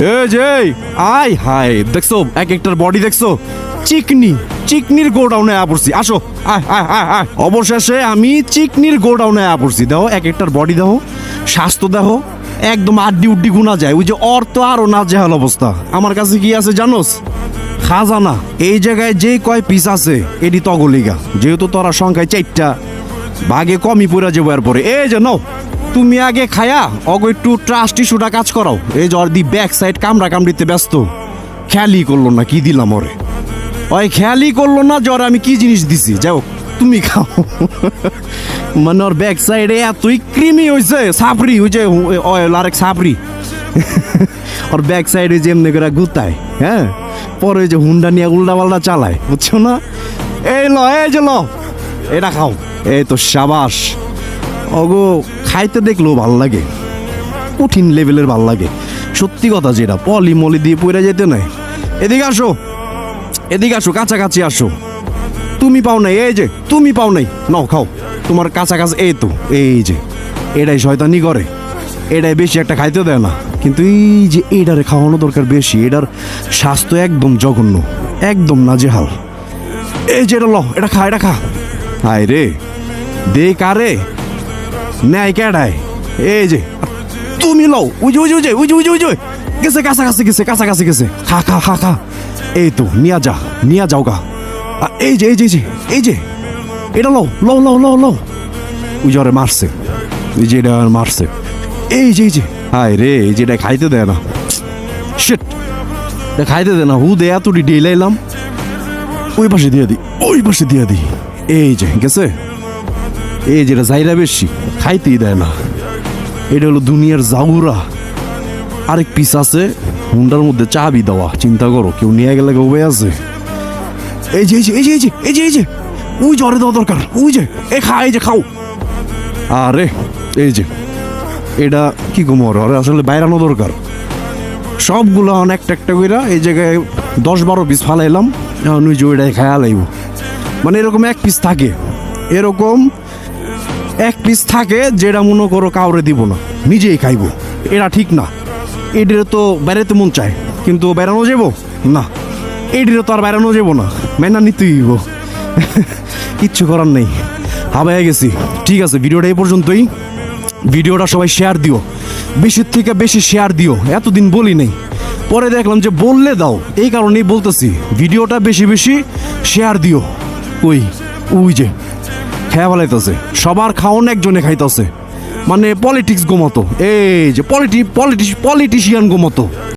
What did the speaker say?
এ যে আয় হায়, দেখছ? এক একটার বডি দেখছ? চিকনি, চিকনির গোডাউনে আয়া পড়ছি। আসো, আয় আয় আয় আয়। অবশেষে আমি চিকনির গোডাউনে আয়া পড়ছি। দেখো, এক একটার বডি দেখো, স্বাস্থ্য দেখো, একদম আড্ডি উড্ডি গুনা যায়। ওই যে অর্থ আরও না জেহাল অবস্থা। আমার কাছে কি আছে জানোস? খাজানা। এই জায়গায় যে কয় পিস আছে, এটি তগলিগা। যেহেতু তোরা সংখ্যায় চারটা, ভাগে কমই পড়ে যাব এরপরে। এই যে, নাও। তুমি আগে খায়া, অগ একটু ট্রাস্ট ইস্যুটা কাজ করাও। এই জ্বর দি ব্যাক সাইড কামড়া কামড়িতে ব্যস্ত। খেয়ালই করল না, কি দিলাম ওরে। ওই খেয়ালই করল না জ্বর আমি কি জিনিস দিছি। যাও তুমি খাও। মানে ওর ব্যাক সাইডে এতই ক্রিমি হয়েছে সাপড়ি ওই যে অয়েল আরেক সাপড়ি ওর ব্যাক সাইডে যে এমনি করে গুতায় হ্যাঁ? পরে যে হুন্ডা নিয়ে উল্টা পাল্টা চালায়, বুঝছ না? এই ল, এই যে ল, এটা খাও। এই তো সাবাস। অগো খাইতে দেখলেও ভালো লাগে। কঠিন লেভেলের ভালো লাগে। সত্যি কথা যেটা পলি মলি দিয়ে পড়ে যেতে নাই। এদিকে আসো। এদিকে আসো, কাছাকাছি আসো। তুমি পাও নাই, এই যে, তুমি পাও নাই। নাও, খাও। তোমার কাছাকাছি, এই তো, এই যে। এটাই শয়তানি করে। এটাই বেশি একটা খাইতে দেয় না। কিন্তু এই যে এটারে খাওয়ানো দরকার বেশি, এটার স্বাস্থ্য একদম জঘন্য, একদম নাজেহাল। এই যে এটা ল এটা খা এটা খা। হায় রে। দে কারে? নেয় কেডায়। এই যে, তুমি লও, ওই যে ওই যে ওই যে গেছে কাছাকাছি গেছে কাছাকাছি গেছে। খা খা খা খা। এই তো, নিয়া যা, নিয়া যাও গা। এই যে এই যে এই যে এটা লও লও লও লও লও। জ্বরে মারছে, এই যে এটা মারছে। এই যে এই যে, হায় রে, এই যে এটা খাইতে দেয় না। শিট, এটা খাইতে দেয় না। হু দেয়া এতটি ডেলাইলাম ওই পাশে দিয়ে দি, ওই পাশে দিয়ে দি। এই যে, গেছে? এই যেটা যাইরা বেশি, খাইতেই দেয় না। এটা হলো দুনিয়ার জাউরা আরেক পিস আছে, হুন্ডার মধ্যে চাবি দেওয়া, চিন্তা করো, কেউ নিয়ে গেলে কেউ আছে। এই যে এই যে এই যে এই যে এই যে এই যে, ওই জ্বরে দেওয়া দরকার, ওই যে, এ খা, এই যে খাও। আরে, এই যে, এটা কি কুমোর আরে, আসলে বাইরানো দরকার। সবগুলো এখন একটা একটা কইরা এই জায়গায় দশ বারো পিস ফালাইলাম, এখন ওই যে ওইটাই খায়া লাইব। মানে এরকম এক পিস থাকে। এরকম এক পিস থাকে যেটা মনে করো কাউরে দিব না, নিজেই খাইব। এটা ঠিক না। এটির তো বেড়াতে মন চায়, কিন্তু বেড়ানো যাব না। এটির তো আর বেড়ানো যাব না মেনা নিতেই কিচ্ছু করার নেই। হাবায় গেছি। ঠিক আছে, ভিডিওটা এই পর্যন্তই। ভিডিওটা সবাই শেয়ার দিও। বেশির থেকে বেশি শেয়ার দিও। এতদিন বলি নেই। পরে দেখলাম যে বললে দাও। এই কারণেই বলতেছি, ভিডিওটা বেশি বেশি শেয়ার দিও। ওই ওই যে। খেয়া বলাইতেছে। সবার খাওন একজনে খাইতেছে। মানে পলিটিক্স গোমতো। এই যে পলিটি পলিটিশ পলিটিশিয়ান গোমতো।